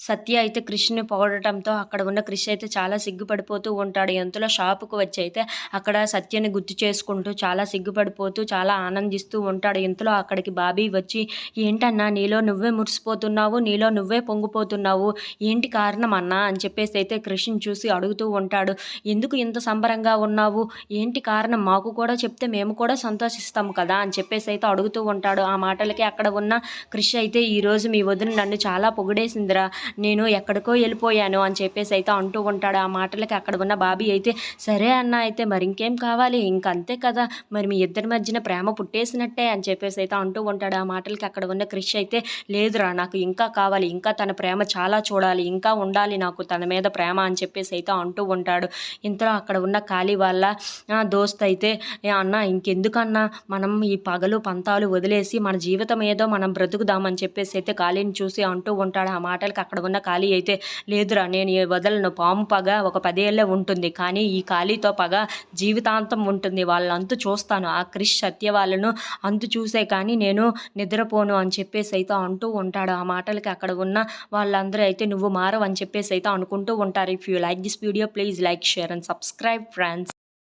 సత్య అయితే క్రిష్ని పొగడటంతో అక్కడ ఉన్న క్రిష్ అయితే చాలా సిగ్గుపడిపోతూ ఉంటాడు. ఎంతలో షాపుకు వచ్చి అయితే అక్కడ సత్యని గుర్తు చేసుకుంటూ చాలా సిగ్గుపడిపోతూ చాలా ఆనందిస్తూ ఉంటాడు. ఇంతలో అక్కడికి బాబీ వచ్చి ఏంటన్నా నీలో నువ్వే మురిసిపోతున్నావు నీలో నువ్వే పొంగిపోతున్నావు ఏంటి కారణం అన్నా? అని చెప్పేసి అయితే క్రిష్ని చూసి అడుగుతూ ఉంటాడు. ఎందుకు ఇంత సంబరంగా ఉన్నావు? ఏంటి కారణం? మాకు కూడా చెప్తే మేము కూడా సంతోషిస్తాం కదా? అని చెప్పేసి అయితే అడుగుతూ ఉంటాడు. ఆ మాటలకి అక్కడ ఉన్న క్రిష్ అయితే ఈరోజు మీ వదిన నన్ను చాలా పొగిడేసిందిరా. నేను ఎక్కడికో వెళ్ళిపోయాను అని చెప్పేసి అయితే అంటూ ఉంటాడు. ఆ మాటలకి అక్కడ ఉన్న బాబీ అయితే సరే అన్న అయితే మరి ఇంకేం కావాలి? ఇంక అంతే కదా. మరి మీ ఇద్దరి మధ్యన ప్రేమ పుట్టేసినట్టే అని చెప్పేసి అయితే అంటూ ఉంటాడు. ఆ మాటలకి అక్కడ ఉన్న క్రిష్ అయితే లేదురా నాకు ఇంకా కావాలి. ఇంకా తన ప్రేమ చాలా చూడాలి. ఇంకా ఉండాలి నాకు తన మీద ప్రేమ అని చెప్పేసి అయితే అంటూ ఉంటాడు. ఇంతలో అక్కడ ఉన్న ఖాళీ వాళ్ళ దోస్త్ అయితే అన్న ఇంకెందుకన్నా? మనం ఈ పగలు పంతాలు వదిలేసి మన జీవితం ఏదో మనం బ్రతుకుదామని చెప్పేసి అయితే ఖాళీని చూసి అంటూ ఉంటాడు. ఆ మాటలకి అక్కడ అక్కడ ఉన్న ఖాళీ అయితే లేదురా. నేను ఈ వదలను. పాము పగ ఒక పదేళ్ళే ఉంటుంది. కానీ ఈ ఖాళీతో పగ జీవితాంతం ఉంటుంది. వాళ్ళంతు చూస్తాను. ఆ క్రిష్ సత్య వాళ్ళను అంతు చూసే కానీ నేను నిద్రపోను అని చెప్పేసి అయితే అంటూ ఉంటాడు. ఆ మాటలకి అక్కడ ఉన్న వాళ్ళందరూ అయితే నువ్వు మారవు అని చెప్పేసి అయితే అనుకుంటూ ఉంటారు. If you like this video please like share and subscribe friends